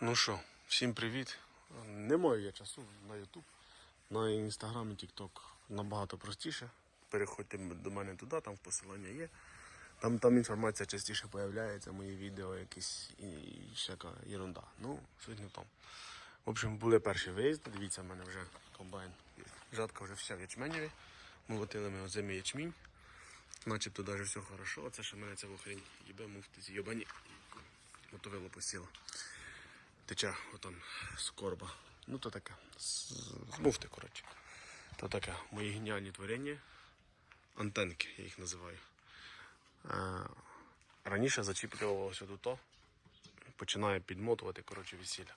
Ну що, всім привіт. Не маю я часу на YouTube. На Instagram і TikTok набагато простіше. Переходьте до мене туди, там посилання є. Там, там інформація частіше появляється, мої відео, якісь і, всяка ерунда. Ну, суть не в тому. В общем, були перші виїзди. Дивіться, в мене вже комбайн. Жатка вже вся в ячменєві. Молотили ми озимий ячмінь. Начебто навіть все хорошо. Оце ще мене ця хрень їбе муфтить. Йобані. Мотовило посіло. Тече отам з корба. Ну то таке. З, коротше. То таке. Мої геніальні творіння. Антенки, я їх називаю. Е, раніше зачіплювалося до то. Починає підмотувати, коротше, весілля.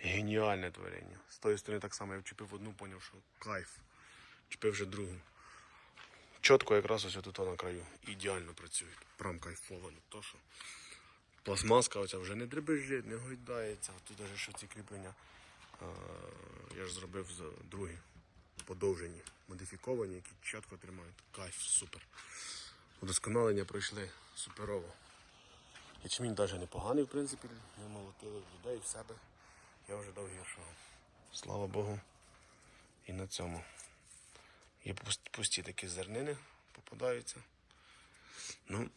Геніальне творіння. З тої сторони так само я вчепив одну, поняв, що кайф. Вчепив вже другу. Чітко якраз ось тут на краю. Ідеально працюють. Прям кайфово, не то що. Пластмаска оця вже не дребежить, не гойдається. Тут навіть що ці кріплення. е, я ж зробив другі подовжені, модифіковані, які чітко тримають. Кайф, супер. Удосконалення пройшли суперово. Ячмінь навіть непоганий, в принципі. Ми молотили людей в себе. Я вже дав гіршого. Слава Богу. І на цьому. Є пусті такі зернини попадаються. Ну,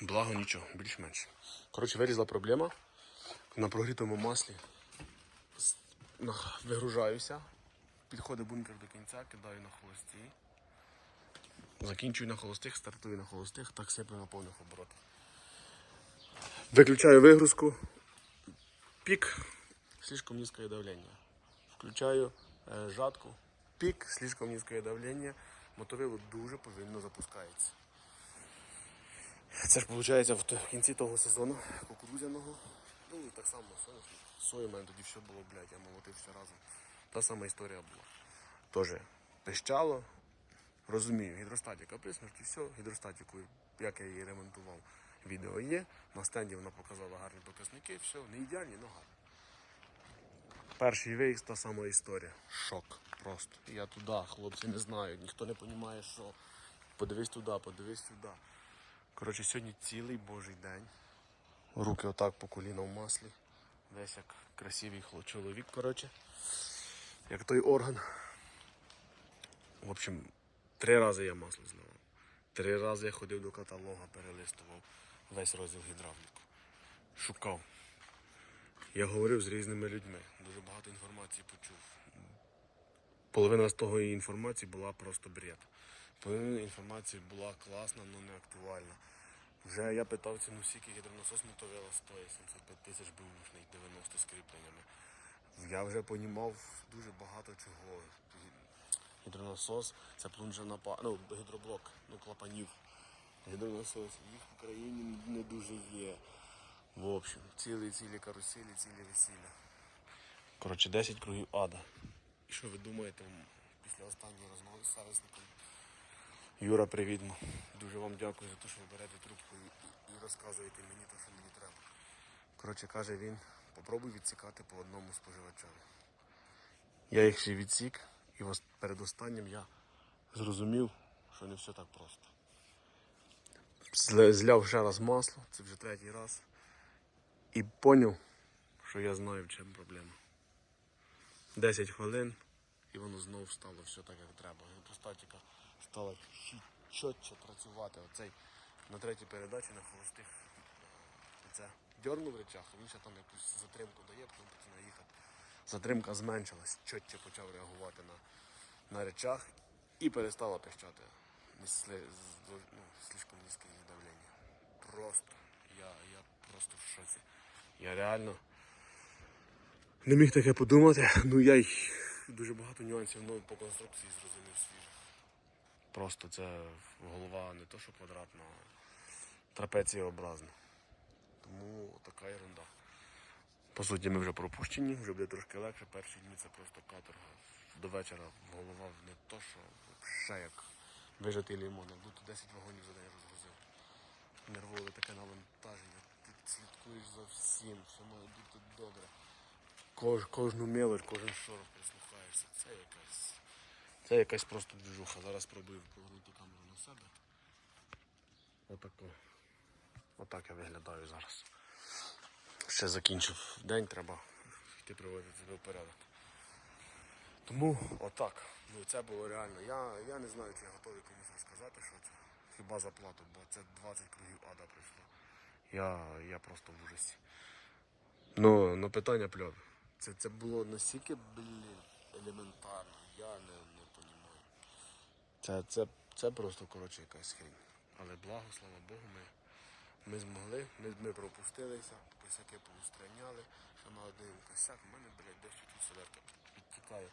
благо нічого, більш-менш. Коротше, вирізла проблема. На прогрітому маслі вигружаюся. Підходить бункер до кінця, кидаю на холості. Закінчую на холостих, стартую на холостих, так сиплю на повних оборотах. Виключаю вигрузку. Пік, слишком низкое давление. Включаю е, жатку. Пік, слишком низкое давление. Мотовило дуже повільно запускається. Це ж виходить в кінці того сезону кукурудзяного. Ну і так само соняшник. Сою в мене тоді все було, блядь, я молотив все разом. Та сама історія була. Тоже пищало. Розумію, гідростатіка при смерті, все, гідростатіку, як я її ремонтував, відео є. На стенді вона показала гарні показники, все, не ідеальні, але гарні. Перший виїзд та сама історія. Шок просто. Я туди, хлопці не знають, ніхто не розуміє, що. Подивись туди, подивись туди. Коротше, сьогодні цілий божий день. Руки отак по коліна в маслі. Весь як красивий чоловік, коротше. Як той орган. В общем, три рази я масло зливав. Три рази я ходив до каталога, перелистував весь розділ гідравліку. Шукав. Я говорив з різними людьми. Дуже багато інформації почув. Половина з того інформації була просто бред. Половина інформації була класна, але не актуальна. Вже я питав ціну скільки гідронасос мотовила стоїть 75 тисяч бушний, 90 з кріпленнями. Я вже понімав дуже багато чого. Гідронасос це плунжена па... ну, гідроблок, ну клапанів. Гідронасос. Їх в Україні не дуже є. В общем, цілі цілі каруселі, цілі весілля. Коротше, 10 кругів ада. І що ви думаєте після останньої розмови з сервісником? Юра, привіт. Дуже вам дякую за те, що ви берете трубку і, розказуєте мені те, що мені треба. Коротше, каже він, попробуй відсікати по одному споживачеві. Я їх ще відсік, і перед останнім я зрозумів, що не все так просто. Зляв ще раз масло, це вже третій раз. І поняв, що я знаю, в чому проблема. 10 хвилин і воно знову стало все так, як треба. Гідростатіка стала чітче працювати. Оцей на третій передачі на холостих. Це дьорнув речах, він ще там якусь затримку дає, потім починає їхати. Затримка зменшилась, чітче почав реагувати на, на речах і перестала пищати. Ну, слишком низьке давлення. Просто. Я, я просто в шоці. Я реально не міг таке подумати. Ну я й дуже багато нюансів ну, по конструкції зрозумів свіжих. Просто це голова не то, що квадратна, а трапецієобразна. Тому така ерунда. По суті, ми вже пропущені, вже буде трошки легше. Перші дні це просто каторга. До вечора голова не то, що ще як вижатий лімон. Як будто 10 вагонів за день розгрузив. Нервове таке навантаження. Ти слідкуєш за всім, все має бути добре. Кож, кожну мелоч, кожен шорох прислухаєшся. Це якась. Це якась просто движуха. Зараз спробую повернути камеру на себе. Отако. Отак я виглядаю зараз. ще закінчив день, треба йти приводити себе в порядок. Тому отак. Ну це було реально. Я, я не знаю, чи я готовий комусь розказати, що це. Хіба за плату, бо це 20 кругів ада прийшло. Я, я просто в ужасі. Ну, ну питання пльове. Це, це було настільки, блін, елементарно. Я не. Це, це, це просто, коротше, якась хрінь. Але благо, слава Богу, ми, ми змогли, ми, ми пропустилися, косяки поустраняли, ще на один косяк, в мене, блядь, десь тут солярка підтікає.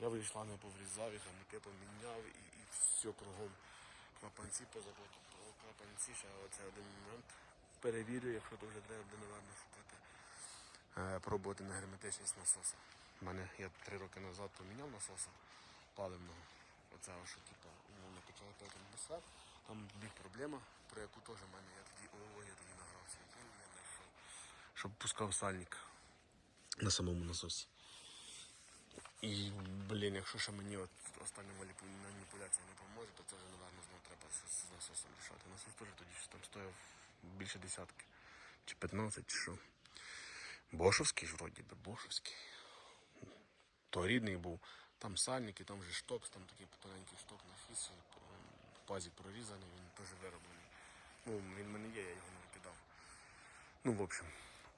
Я вийшла, не поврізав їх, муки поміняв і, і все кругом. Клапанці позаклопав, клапанці, ще оце один момент. Перевірю, якщо вже треба буде, напевно, шукати. Е, пробувати на герметичність насоса. У мене я три роки назад поміняв насоса паливного. Оце що типу, Там біг проблема, про яку теж в мене я тоді, о, я тоді награвся. Я знайшов. Щоб пускав сальник на самому насосі. І, блін, якщо ще мені от остання маніпуляція не поможе, то це вже, напевно, знову треба з, насосом рішати. Насос теж тоді там стояв більше десятки. Чи 15, чи що. Бошовський ж вроді би, Бошовський. То рідний був. Там сальники, там же шток, там такий тоненький шток на фісі, пазі прорізаний, він теж вироблений. Ну, він в мене є, я його не викидав. Ну, в общем,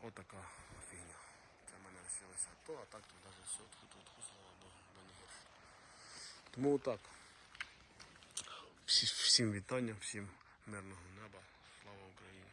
отака фігня. Це в мене лишилося то, а так тут навіть все тут, слава Богу, до не гірше. Тому отак. Всі, всім вітання, всім мирного неба. Слава Україні.